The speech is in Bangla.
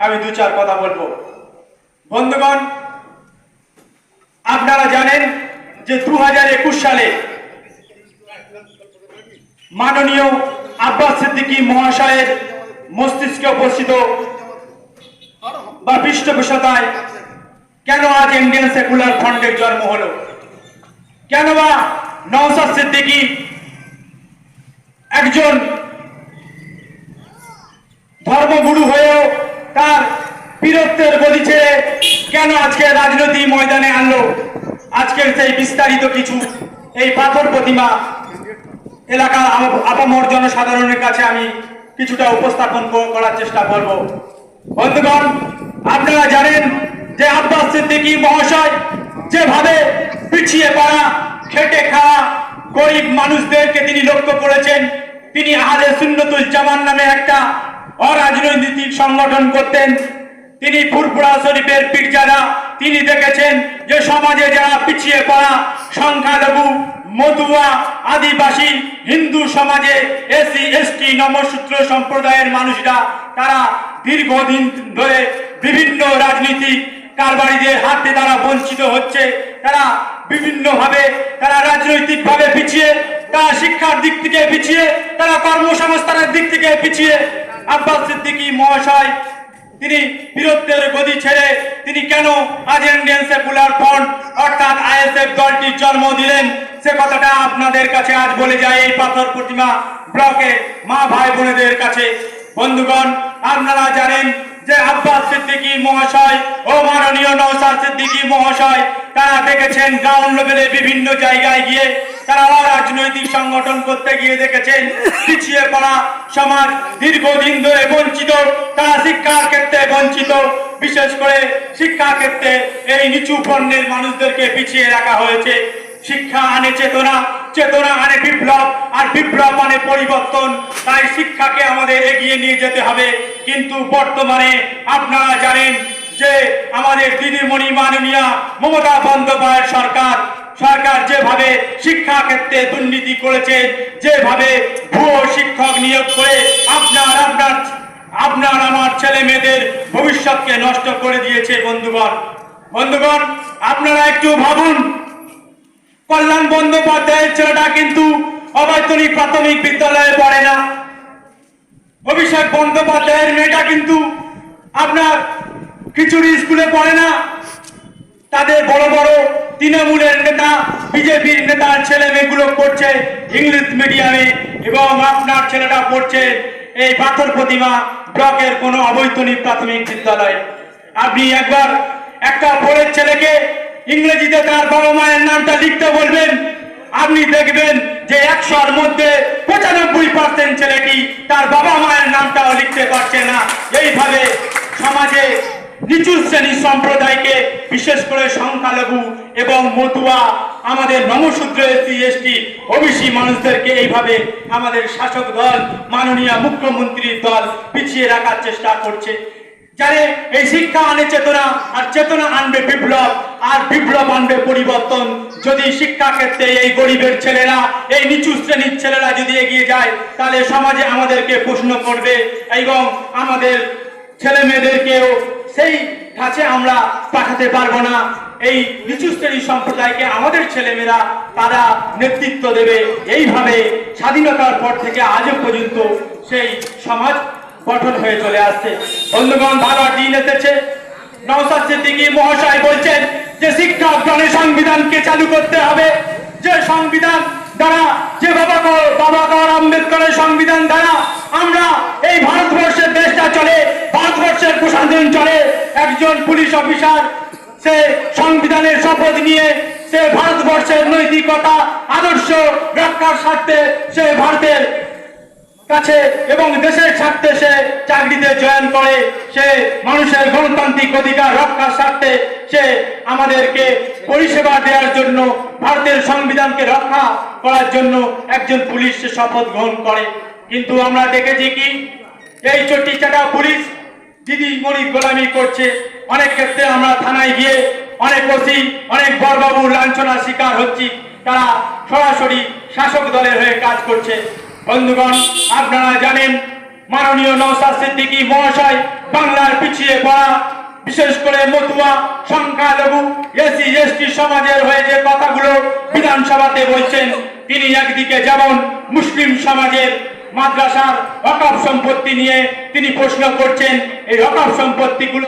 আমি দু চার কথা বলব। বন্ধুগণ, আপনারা জানেন যে দু হাজার একুশ সালে মাননীয় আব্বাস সিদ্দিকী মহাশয়ের মস্তিষ্কে উপস্থিত বা পৃষ্ঠপোষতায় কেন আজ ইন্ডিয়ান সেকুলার ফ্রন্টের জন্ম হলো? কেন বা নওসাদ সিদ্দিকী একজন ধর্মগুরু হয়েও তার বীরত্বের ছেড়ে কেন আজকে রাজনৈতিক ময়দানে আনলো? আজকের সেই বিস্তারিত কিছু, এই পাথর প্রতিমা এলাকার আপামর জনসাধারণের কাছে আমি কিছুটা উপস্থাপন করার চেষ্টা করব। বন্ধুগণ, আপনারা জানেন যে আব্বাস সিদ্দিকী মহাশয় যেভাবে পিছিয়ে পড়া, খেটে খাওয়া গরিব মানুষদেরকে তিনি লক্ষ্য করেছেন, তিনি আহলে সুন্নতুল জামান নামে একটা অরাজনৈতিক সংগঠন করতেন। তিনি ফুরফুরা শরীফের পীরজাদা। তিনি দেখেছেন যে সমাজে যারা পিছিয়ে পড়া সংখ্যালঘু মধুয়া আদিবাসী, হিন্দু সমাজে এসসি এসটি, নমসূত্র সম্প্রদায়ের মানুষরা, তারা দীর্ঘদিন ধরে বিভিন্ন রাজনীতিক কারবারিদের হাতে তারা বঞ্চিত হচ্ছে। তারা বিভিন্নভাবে, তারা রাজনৈতিকভাবে পিছিয়ে, তারা শিক্ষার দিক থেকে পিছিয়ে, তারা কর্মসংস্থানের দিক থেকে পিছিয়ে। আব্বাস সিদ্দিকী মহাশয়, তিনি বীরত্বের গদি ছেড়ে তিনি কেন আজ ইন্ডিয়ান সেকুলার ফ্রন্ট অর্থাৎ আইএসএফ দলটির জন্ম দিলেন? সে কথাটা আপনাদের কাছে আজ বলে যায় এই পাথর প্রতিমা ব্লকে মা ভাই বোনেদের কাছে। বন্ধুগণ, আপনারা জানেন যে আব্বাস সিদ্দিকী মহাশয় ও মাননীয় নওসাদ সিদ্দিকী মহাশয়, তারা দেখেছেন গ্রাউন্ড লেভেলে বিভিন্ন জায়গায় গিয়ে তারা রাজনৈতিক সংগঠন করতে গিয়ে দেখেছেন, পিছিয়ে পড়া সমাজ দীর্ঘদিন ধরে বঞ্চিত, তারা শিক্ষার ক্ষেত্রে বঞ্চিত। বিশেষ করে শিক্ষা ক্ষেত্রে এই নিচু পণ্যের মানুষদেরকে পিছিয়ে রাখা হয়েছে। শিক্ষা আনে চেতনা। চেতনা আনে বিপ্লব, আর বিপ্লব মানে পরিবর্তন। তাই শিক্ষাকে আমাদের এগিয়ে নিয়ে যেতে হবে। কিন্তু বর্তমানে আপনারা জানেন যে আমাদের দিদিমণি মাননীয়া মমতা বন্দ্যোপাধ্যায় সরকার সরকার যেভাবে শিক্ষা ক্ষেত্রে দুর্নীতি করেছে যেভাবে ভুয়ো শিক্ষক নিয়োগ করে আপনার আপনার আপনার আমার ছেলে মেয়েদের ভবিষ্যৎকে নষ্ট করে দিয়েছে বন্ধুগণ। বন্ধুগণ, আপনারা একটু ভাবুন কল্যাণ বন্দ্যোপাধ্যায়ের ছেলেটা কিন্তু অবৈতনিক প্রাথমিক বিদ্যালয়ে পড়ে না। অভিষেক বন্দ্যোপাধ্যায়ের মেয়েটা কিন্তু আপনার খিচুড়ি স্কুলে পড়ে না। তাদের বড় বড় তৃণমূলের নেতা, বিজেপির নেতার ছেলে মেয়েগুলো পড়ছে ইংলিশ মিডিয়ামে এবং আপনার ছেলেটা পড়ছে এই পাথর প্রতিমা ব্লকের কোনো অবৈতনিক প্রাথমিক বিদ্যালয়ে। আপনি একবার একটা পরের ছেলেকে ইংরেজিতে তার বাবা মায়ের নামটা লিখতে বলবেন। আপনি দেখবেন যে একশোর মধ্যে পঁচানব্বই পার্সেন্ট ছেলেটি তার বাবা মায়ের নামটাও লিখতে পারছে না। এইভাবে সমাজে নিচু শ্রেণির সম্প্রদায়কে বিশেষ করে সংখ্যালঘু এবং মতুয়া আমাদের নমশূদ্র এসটি এসটি, ওবিসি মানুষদেরকে এইভাবে আমাদের শাসক দল, মাননীয় মুখ্যমন্ত্রীর দল পিছিয়ে রাখার চেষ্টা করছে। যারে এই শিক্ষা আনে চেতনা, আর চেতনা আনবে বিপ্লব, আর বিপ্লব আনবে পরিবর্তন। যদি শিক্ষা ক্ষেত্রে এই গরিবের ছেলেরা, এই নিচু শ্রেণির ছেলেরা যদি এগিয়ে যায়, তাহলে সমাজে আমাদেরকে প্রশ্ন করবে এবং আমাদের ছেলে মেয়েদেরকেও সেই কাছে আমরা পাঠাতে পারব না। এই নিচু শ্রেণির সম্প্রদায়কে আমাদের ছেলেমেয়েরা তারা নেতৃত্ব দেবে। এইভাবে স্বাধীনতার পর থেকে আজও পর্যন্ত সেই সমাজ গঠন হয়ে চলে আসছে। বন্ধুগণ, ভালো দিন এসেছে। নওসাদ সিদ্দিকী মহাশয় বলছেন যে শিক্ষা অর্জনে সংবিধানকে চালু করতে হবে। যে সংবিধান দ্বারা, যে বাবা বাবা আম্বেদকরের সংবিধান দ্বারা আমরা এই ভারতবর্ষের দেশটা চলে, ভারতবর্ষের প্রশাসন চলে, একজন পুলিশ অফিসার সে সংবিধানের শপথ নিয়ে সে ভারতবর্ষের নৈতিকতা, আদর্শ রক্ষার স্বার্থে সে ভারতের কাছে এবং দেশের স্বার্থে সে চাকরিতে জয়েন করে, সে মানুষের গণতান্ত্রিক অধিকার রক্ষার স্বার্থে সে আমাদেরকে পরিষেবা দেওয়ার জন্য, ভারতের সংবিধানকে রক্ষা করার জন্য একজন পুলিশ শপথ গ্রহণ করে। কিন্তু আমরা দেখেছি কি? এই চটি চাটা পুলিশ দিদিমণি গোলামি করছে। অনেক ক্ষেত্রে আমরা থানায় গিয়ে অনেক ওসি, অনেক বড়বাবু লাঞ্ছনার শিকার হচ্ছি। তারা সরাসরি শাসক দলের হয়ে কাজ করছে। বন্ধুগণ, আপনারা জানেন মাননীয় সিদ্দিকী মহাশয় বাংলার পিছিয়ে পড়া, বিশেষ করে মতুয়া, সংখ্যালঘু এসি এসটি সমাজের হয়ে যে কথাগুলো বিধানসভাতে বলছেন, তিনি একদিকে যেমন মুসলিম সমাজের মাদ্রাসার অকাপ সম্পত্তি নিয়ে তিনি প্রশ্ন করছেন, এই অকাপ সম্পত্তিগুলো